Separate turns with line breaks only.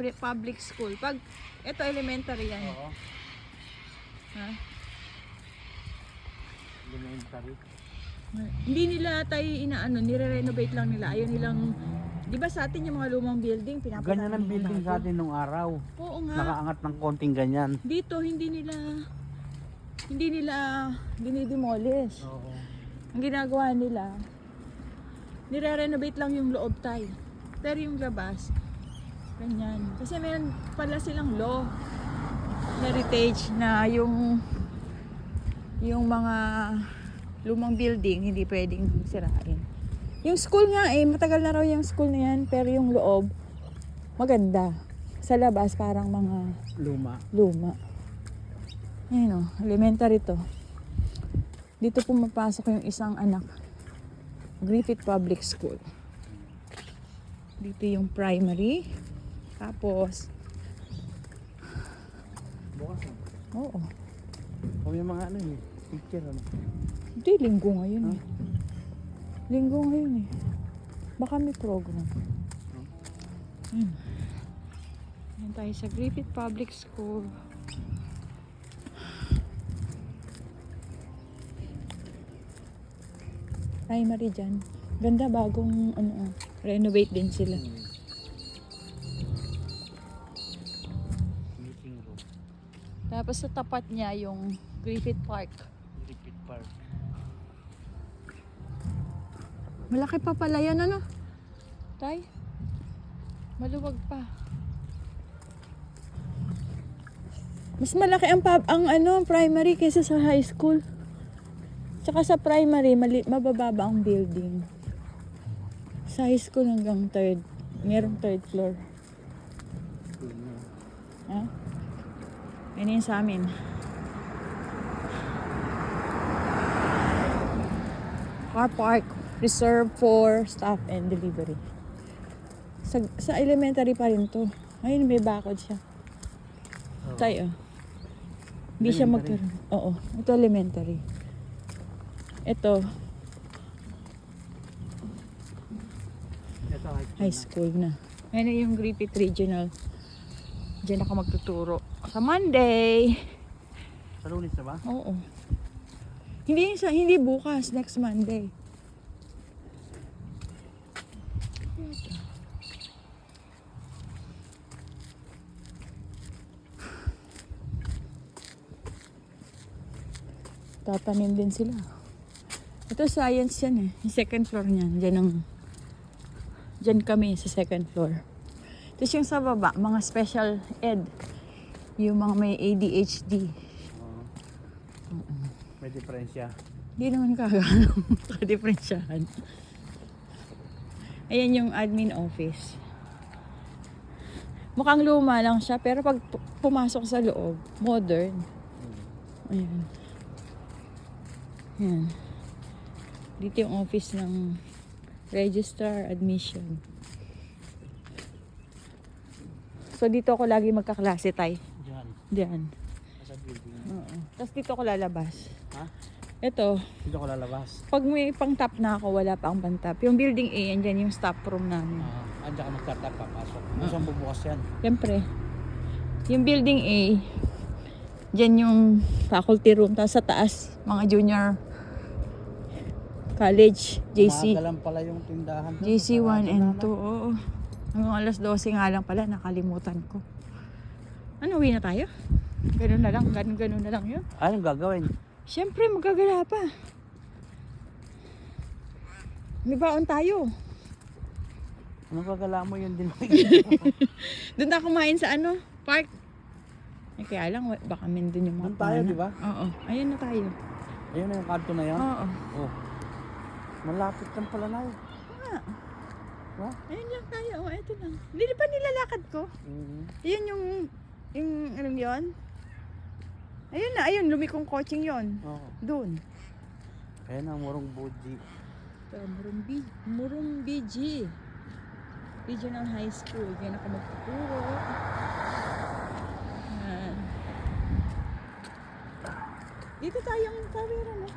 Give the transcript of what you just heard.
pre- public school. Pag ito elementary yan.
Oo.
Ha?
Elementary.
Hindi nila tayo inaano, nire-renovate lang nila. Ayaw nilang, di ba sa atin yung mga lumang building, pinapatayo
Ganyan ang building sa atin nung araw.
Oo nga.
Nakaangat ng konting ganyan.
Dito, hindi nila, hindi nila dinidemolish.
Oo.
Ang ginagawa nila, nire-renovate lang yung loob tayo. Pero yung labas, ganyan. Kasi meron pala silang law, heritage na yung yung mga lumang building hindi pwedeng sirain. Yung school nga eh, matagal na raw yung school na yan, pero yung loob, maganda. Sa labas, parang mga
Luma.
luma. Ayun o, elementary to. Dito pumapasok yung isang anak. Griffith Public School. Dito yung primary. Tapos,
Bukas na.
oo.
O yung mga ano eh. Picture ano.
Hindi, linggo ngayon eh. Linggo ngayon eh. Baka may program. Ayun. Ayun tayo sa Griffith Public School. Primary dyan. Ganda bagong ano, ah, renovate din sila.
Hmm.
Tapos sa tapat niya yung Griffith Park.
Repeat park.
Malaki pa pala yan ano? Tay? Maluwag pa. Mas malaki ang pub, ang ano, ang primary kaysa sa high school. Tsaka sa primary, mali, mabababa ang building. Sa high school hanggang third. Merong third floor.
School na.
Yan yung sa amin. Car park reserved for staff and delivery. Sa, sa elementary pa rin to. Ayun, may bakod siya.
Oo.
Tayo. Hindi siya magkaroon. Oo, ito elementary. Ito,
Ito high school.
high school na. Na yung Griffith Regional. Diyan ako magtuturo. Sa Monday.
Sa lunes na ba?
Oo. Hindi sa hindi bukas, next Monday. Tatanim din sila. Ito science yan eh. Yung second floor niyan. Diyan ang Diyan kami sa second floor. Tapos yung sa baba, mga special ed. Yung mga may ADHD.
Oo. May diferensya.
Hindi naman kagano ka-diferensyahan. Ayan yung admin office. Mukhang luma lang siya, pero pag pu- pumasok sa loob, modern. Ayan. Ayan. Dito yung office ng registrar admission. So dito ako lagi magkaklase tay.
Diyan.
Diyan.
Sa building.
Oo. Tapos dito ako lalabas.
Ha?
Ito,
Dito ko lalabas.
Pag may pang top na ako, wala pa ang pang top. Yung building A, andyan yung staff room namin.
Ah, andyan ka mag-start up, papasok. Saan bubukas yan?
Siyempre, yung building A, dyan yung faculty room. Tapos sa taas, mga junior college, JC.
Lang pala yung tindahan.
JC 1
Sarado
and
na,
2,
no?
oo. Hanggang alas 12 nga lang pala, nakalimutan ko. Ano, uwi na tayo? Ganun na lang, ganun, ganun na lang yun.
Anong gagawin?
Siyempre, magagala pa. May baon tayo.
Anong gagala mo yun din?
Doon na kumain sa ano, park. Eh, kaya lang, baka min doon yung mga
Doon tayo, di ba?
Oo, ayun na tayo.
Ayun na yung kanto na yan.
Oo.
Oh. Malapit lang pala na yun.
nga.
Ha?
Ayun lang tayo, oh, eto lang. Hindi pa nilalakad ko.
Mm.
Ayun yung, yung, anong yun? Ayun na, ayun, lumikong coaching yon
Oo.
Doon.
Ayun ang murong buji.
Ito, Murumbi, Murumbiji. Regional High School. Yan ako magtuturo. Dito tayong kawira, no?